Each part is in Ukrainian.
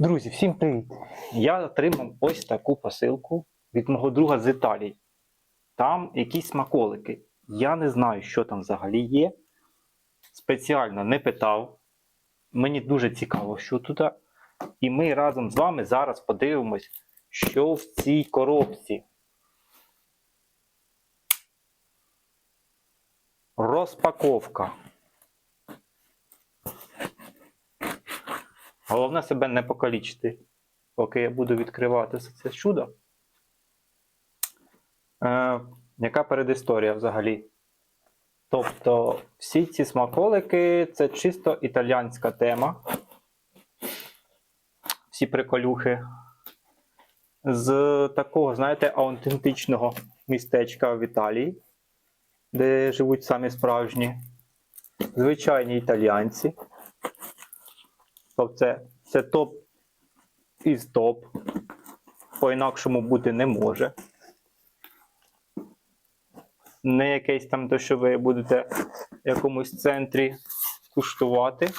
Друзі, всім привіт! Я отримав ось таку посилку від мого друга з Італії. Там якісь смаколики. Я не знаю, що там взагалі є. Спеціально не питав. Мені дуже цікаво, що тут. І ми разом з вами зараз подивимось, що в цій коробці. Розпаковка. Головне себе не покалічити, поки я буду відкривати це чудо. Е, яка передісторія взагалі? Тобто, всі ці смаколики це чисто італіянська тема. Всі приколюхи. З такого, знаєте, аутентичного містечка в Італії, де живуть самі справжні, звичайні італіянці. Тобто це, це топ із топ. По-інакшому бути не може. Не якесь там, то, що ви будете в якомусь центрі куштувати.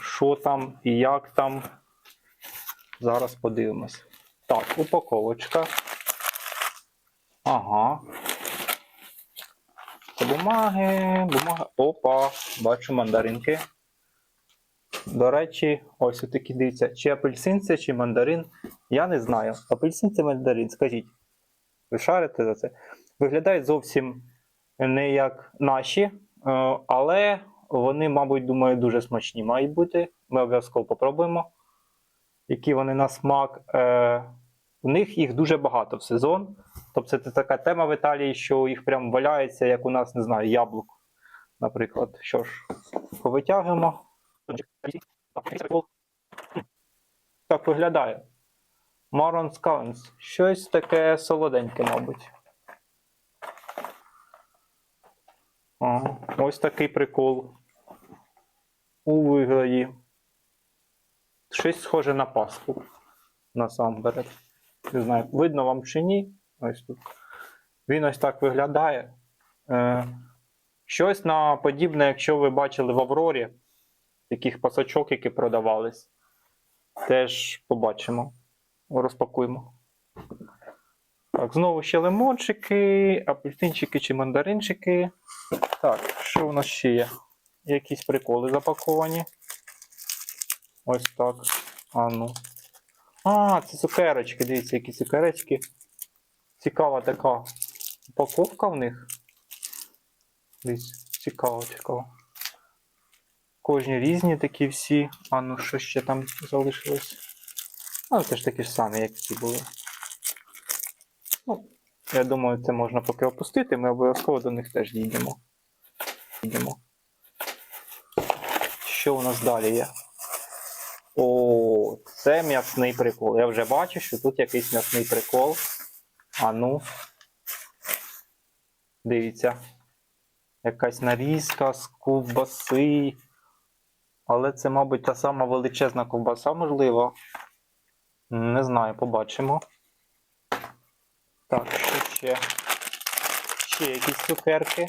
Що там і як там. Зараз подивимось. Так, упаковочка. Ага. Бумаги, бумаги. Опа, бачу мандаринки. До речі, ось такі дивіться, чи апельсин це, чи мандарин. Я не знаю. Апельсин це мандарин, скажіть. Ви шарите за це? Виглядають зовсім не як наші, е, але вони, мабуть, думаю, дуже смачні мають бути. Ми обов'язково попробуємо, які вони на смак. Е, У них їх дуже багато в сезон. Тобто це така тема в Італії, що їх прям валяється, як у нас, не знаю, яблук. Наприклад, що ж, повитягуємо. Так виглядає. Марон Скаунс. Щось таке солоденьке, мабуть. Ага. Ось такий прикол. У вигляді. Щось схоже на паску. Насамперед. Не знаю, видно вам чи ні. Ось тут. Він ось так виглядає. Е, щось на подібне, якщо ви бачили в Аврорі таких пасачок, які продавались. Теж побачимо. Розпакуємо. Так, знову ще лимончики, апельсинчики чи мандаринчики. Так, що у нас ще є? Якісь приколи запаковані. Ось так. А ну. А, це цукерочки. Дивіться, які цукерочки. Цікава така упаковка в них. Дивіться, цікаво, цікаво. Кожні різні такі всі. А ну що ще там залишилось? А це ж такі ж самі, як ці були. Ну, я думаю, це можна поки опустити, ми обов'язково до них теж дійдемо. Дійдемо. Що у нас далі є? О, це м'ясний прикол. Я вже бачу, що тут якийсь м'ясний прикол. А ну. Дивіться. Якась нарізка з ковбаси. Але це, мабуть, та сама величезна ковбаса, можливо. Не знаю, побачимо. Так, що ще? Ще якісь цукерки.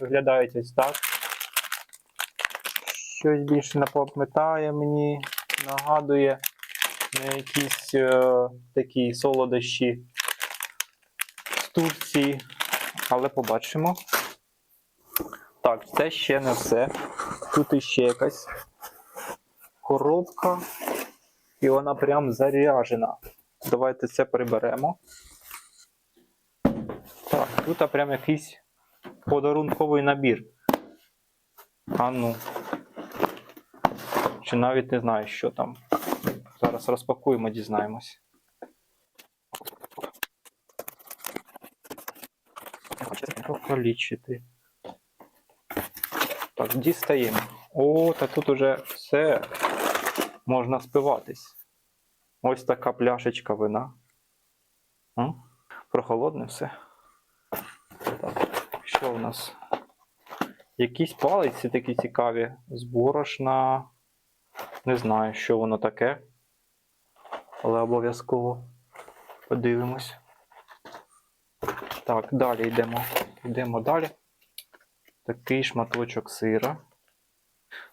Виглядають ось так. Щось більше напам'ятає мені, нагадує на якісь е, такі солодощі з Турції. Але побачимо. Так, це ще не все. Тут іще якась коробка. І вона прям заряжена. Давайте це приберемо. Так, тут прям якийсь подарунковий набір. А ну. Чи навіть не знаю, що там. Зараз розпакуємо, дізнаємось. Покалічити. Так, дістаємо. О, та тут уже все можна спиватись. Ось така пляшечка вина. М? Прохолодне все. Так, що у нас? Якісь палиці такі цікаві. З борошна. Не знаю, що воно таке. Але обов'язково подивимось. Так, далі йдемо. Йдемо далі. Такий шматочок сира.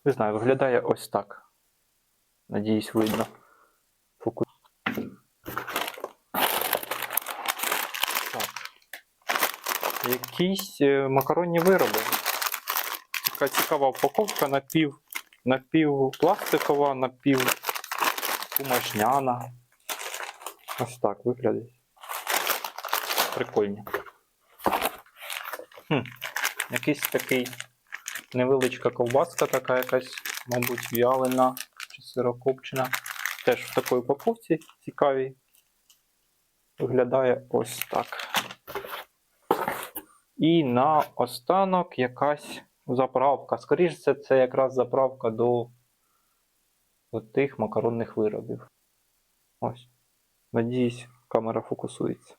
Не знаю, виглядає ось так. Надіюсь, видно. Фокус. Так. Якісь е, макаронні вироби. Така цікава упаковка напів, напівпластикова, напівбумажняна. Ось так виглядить. Прикольні. Хм. Якийсь такий невеличка ковбаска, така якась, мабуть, в'ялена чи сирокопчена. Теж в такій упаковці цікавій. Виглядає ось так. І на останок якась заправка. Скоріше це, це якраз заправка до тих макаронних виробів. Ось. Надіюсь, камера фокусується.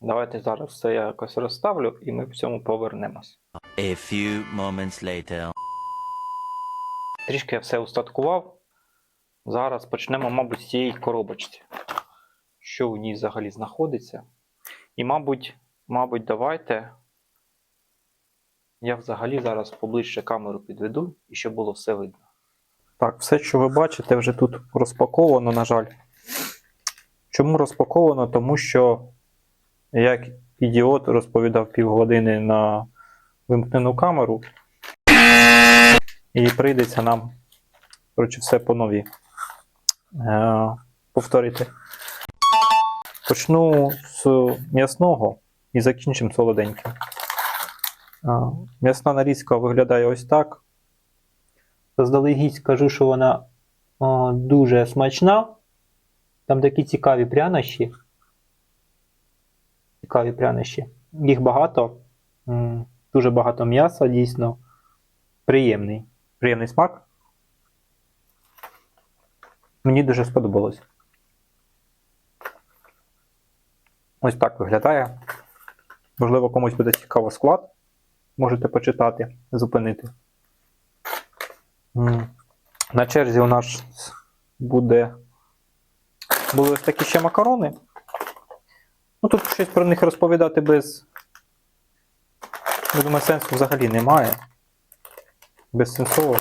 Давайте зараз все я якось розставлю і ми в цьому повернемось. A few moments later. Трішки я все устаткував. Зараз почнемо, мабуть, з цієї коробочці. Що в ній взагалі знаходиться. І, мабуть, мабуть, давайте. Я взагалі зараз поближче камеру підведу і щоб було все видно. Так, все, що ви бачите, вже тут розпаковано, на жаль. Чому розпаковано? Тому що, як ідіот розповідав півгодини на вимкнену камеру, і прийдеться нам коротше, все по нові е, повторити. Почну з м'ясного і закінчимо солоденьким. Е, М'ясна нарізка виглядає ось так. Заздалегідь скажу, що вона о, дуже смачна. Там такі цікаві прянощі. Цікаві прянощі. Їх багато. Дуже багато м'яса, дійсно. Приємний. Приємний смак. Мені дуже сподобалось. Ось так виглядає. Можливо, комусь буде цікаво склад. Можете почитати, зупинити. На черзі у нас буде. Були ось такі ще макарони. Ну, тут щось про них розповідати без. Я думаю, сенсу взагалі немає. Безсенсово.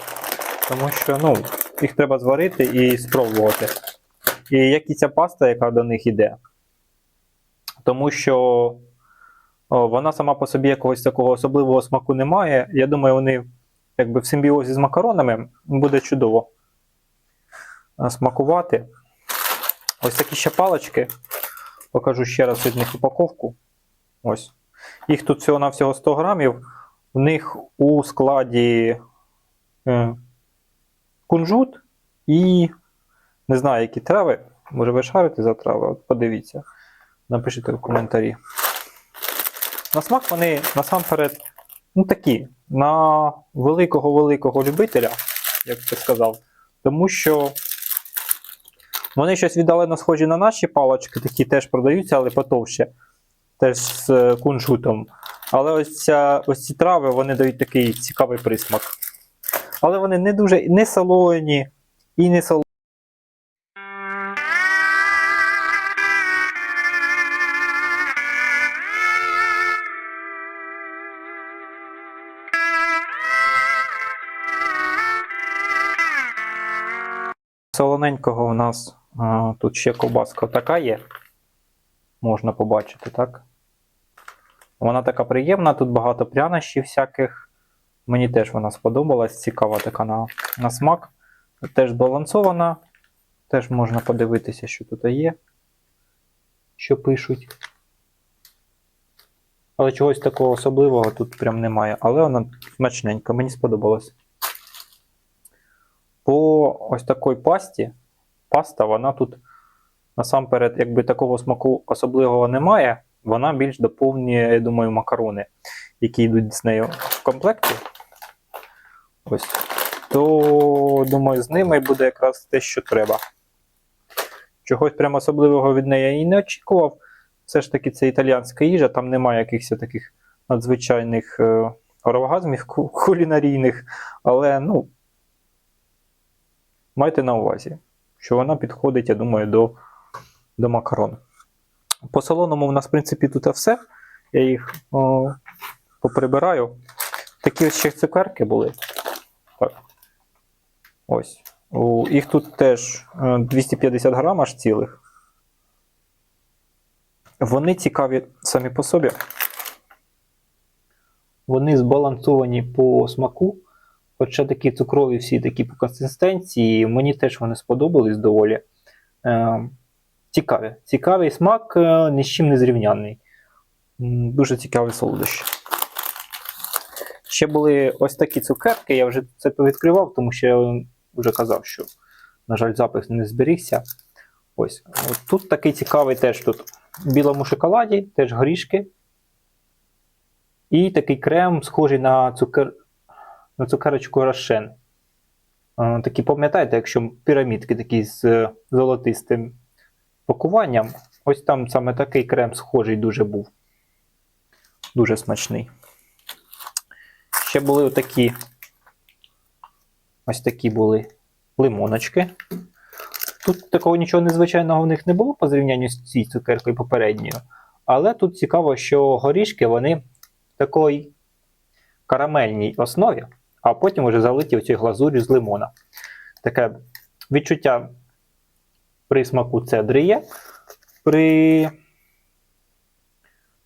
Тому що, ну, їх треба зварити і спробувати. І як і ця паста, яка до них йде. Тому що вона сама по собі якогось такого особливого смаку не має. Я думаю, вони якби в симбіозі з макаронами буде чудово смакувати. Ось такі ще палички. Покажу ще раз від них упаковку. Ось. Їх тут всього-навсього 100 грамів. В них у складі е, кунжут і не знаю, які трави. Може, ви шарите за трави? От подивіться. Напишіть в коментарі. На смак вони насамперед ну, такі, на великого-великого любителя, як ти сказав. Тому що вони щось віддалено схожі на наші палочки, такі теж продаються, але потовще. Теж з е, кунжутом. Але ось, ця, ось ці трави вони дають такий цікавий присмак. Але вони не дуже не солоні і не солоні. Солоненького у нас тут ще ковбаска така є. Можна побачити, так? Вона така приємна, тут багато прянощів всяких. Мені теж вона сподобалась, цікава така на, на смак. Теж збалансована. Теж можна подивитися, що тут є. Що пишуть. Але чогось такого особливого тут прям немає. Але вона смачненька, мені сподобалось. По ось такій пасті. Паста, вона тут насамперед, якби такого смаку особливого немає. Вона більш доповнює, я думаю, макарони, які йдуть з нею в комплекті. Ось. То, думаю, з ними буде якраз те, що треба. Чогось прям особливого від неї і не очікував. Все ж таки, це італіянська їжа, там немає якихось таких надзвичайних е, оргазмів кулінарійних. Але, ну, майте на увазі, що вона підходить, я думаю, до, до макарон. По солоному в нас, в принципі, тут все. Я їх о, поприбираю. Такі ось ще цукерки були. Так. Ось. У, їх тут теж е, 250 грам аж цілих. Вони цікаві самі по собі. Вони збалансовані по смаку. Хоча такі цукрові всі такі по консистенції, мені теж вони сподобались доволі. Е, цікаві. Цікавий смак, е, ні з чим не зрівнянний. Дуже цікавий солодощ. Ще були ось такі цукерки, я вже це повідкривав, тому що я вже казав, що, на жаль, запис не зберігся. Ось. Тут такий цікавий теж тут в білому шоколаді, теж горішки. І такий крем, схожий на, цукер... на цукерочку Рошен. Такі, пам'ятаєте, якщо пірамідки такі з е, золотистим пакуванням, ось там саме такий крем схожий дуже був. Дуже смачний. Ще були отакі. Ось такі були лимоночки. Тут такого нічого незвичайного в них не було по зрівнянню з цією цукеркою попередньою. Але тут цікаво, що горішки вони в такій карамельній основі, а потім вже залиті в цій глазурі з лимона. Таке відчуття присмаку цедри є при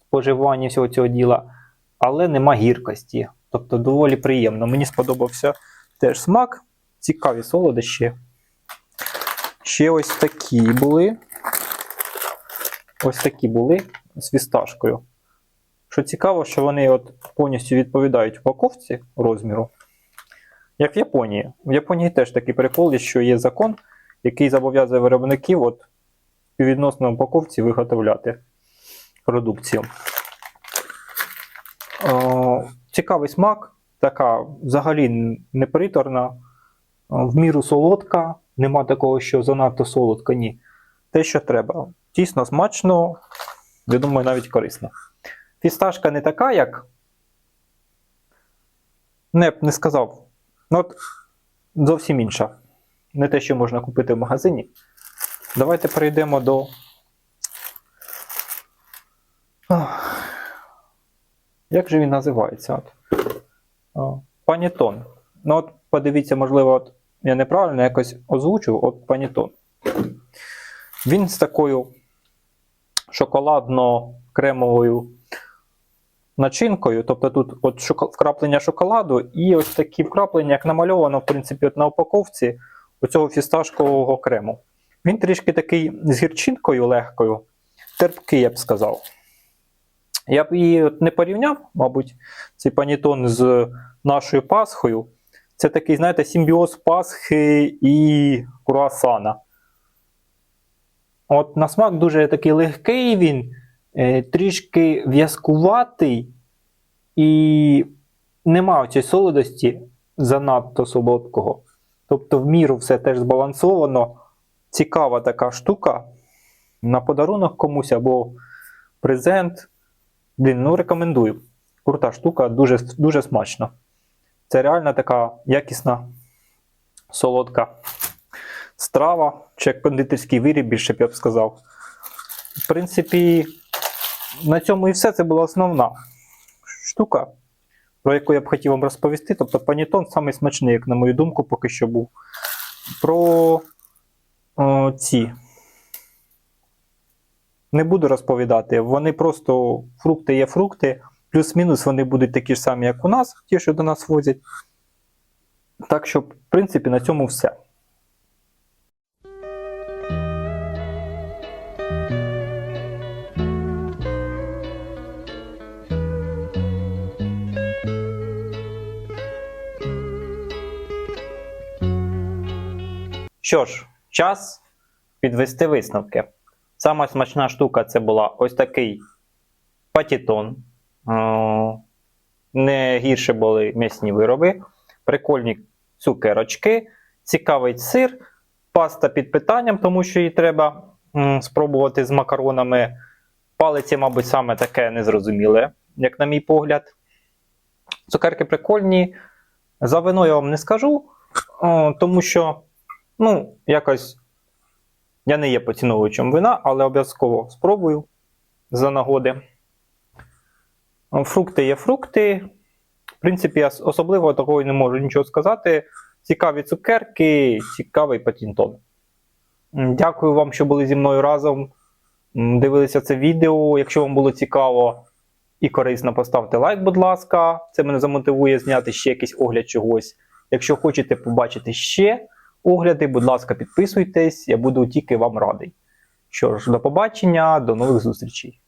споживанні всього цього діла, але нема гіркості. Тобто доволі приємно. Мені сподобався теж смак, цікаві солодощі. Ще ось такі були. Ось такі були з фісташкою. Що цікаво, що вони от повністю відповідають упаковці розміру. Як в Японії. В Японії теж такий прикол, що є закон, який зобов'язує виробників от співвідносно упаковці виготовляти продукцію. О, цікавий смак, така взагалі неприторна, в міру солодка, нема такого, що занадто солодка, ні. Те, що треба. Дійсно смачно, я думаю, навіть корисно. Фісташка не така, як. Не не сказав. Ну, от зовсім інша. Не те, що можна купити в магазині. Давайте перейдемо до. Як же він називається? От. Панітон. Ну, от подивіться, можливо, от я неправильно якось озвучив, от панітон. Він з такою шоколадно-кремовою начинкою. Тобто тут от шоко- вкраплення шоколаду і ось такі вкраплення, як намальовано, в принципі, от на упаковці оцього фісташкового крему. Він трішки такий з гірчинкою легкою, терпкий, я б сказав. Я б її не порівняв, мабуть, цей панітон з нашою Пасхою. Це такий, знаєте, симбіоз Пасхи і круасана. От на смак дуже такий легкий він, трішки в'язкуватий, і нема цієї солодості занадто солодкого. Тобто, в міру все теж збалансовано. Цікава така штука. На подарунок комусь або презент. Блін, ну рекомендую. Крута штука, дуже, дуже смачно. Це реально така якісна, солодка страва, чи як кондитерський виріб, більше б я б сказав. В принципі, на цьому і все. Це була основна штука, про яку я б хотів вам розповісти. Тобто панітон самий смачний, як на мою думку, поки що був. Про о, ці. Не буду розповідати. Вони просто фрукти є фрукти. Плюс-мінус вони будуть такі ж самі, як у нас, ті, що до нас возять. Так що, в принципі, на цьому все. Що ж, час підвести висновки. Сама смачна штука це була ось такий патітон. Е, Не гірше були м'ясні вироби, прикольні цукерочки, цікавий сир, паста під питанням, тому що її треба спробувати з макаронами. Палиці, мабуть, саме таке незрозуміле, як на мій погляд. Цукерки прикольні. За вино я вам не скажу, тому що, ну, якось я не є поціновувачем вина, але обов'язково спробую за нагоди. Фрукти є фрукти. В принципі, я особливо такого не можу нічого сказати. цікаві цукерки, цікавий патінтон. Дякую вам, що були зі мною разом. Дивилися це відео. Якщо вам було цікаво і корисно, поставте лайк, будь ласка. Це мене замотивує зняти ще якийсь огляд чогось. Якщо хочете побачити ще огляди, будь ласка, підписуйтесь, я буду тільки вам радий. Що ж, до побачення, до нових зустрічей.